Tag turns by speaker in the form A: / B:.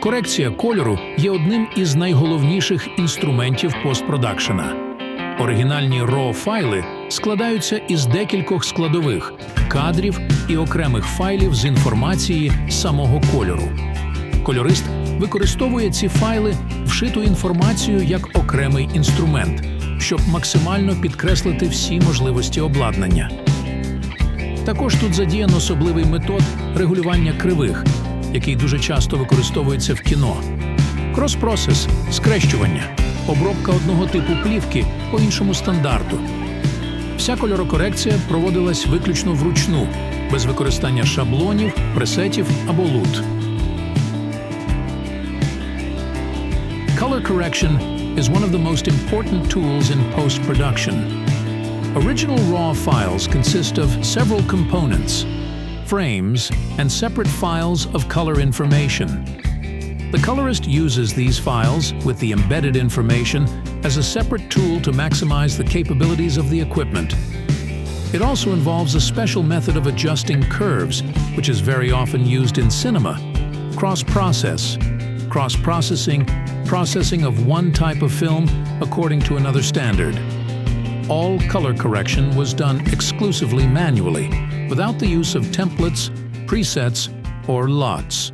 A: Корекція кольору є одним із найголовніших інструментів постпродакшена. Оригінальні RAW файли складаються із декількох складових кадрів і окремих файлів з інформації самого кольору. Кольорист використовує ці файли вшиту інформацію як окремий інструмент, щоб максимально підкреслити всі можливості обладнання. Також тут задіян особливий метод регулювання кривих, який дуже часто використовується в кіно. Крос-процес – скрещування, обробка одного типу плівки по іншому стандарту. Вся кольорокорекція проводилась виключно вручну, без використання шаблонів, пресетів або лут. Color correction is one of the most important tools in post production. Original RAW files consist of several components, frames, and separate files of color information. The colorist uses these files with the embedded information as a separate tool to maximize the capabilities of the equipment. It also involves a special method of adjusting curves, which is very often used in cinema. Cross process. Cross processing, processing of one type of film according to another standard. All color correction was done exclusively manually, without the use of templates, presets, or LUTs.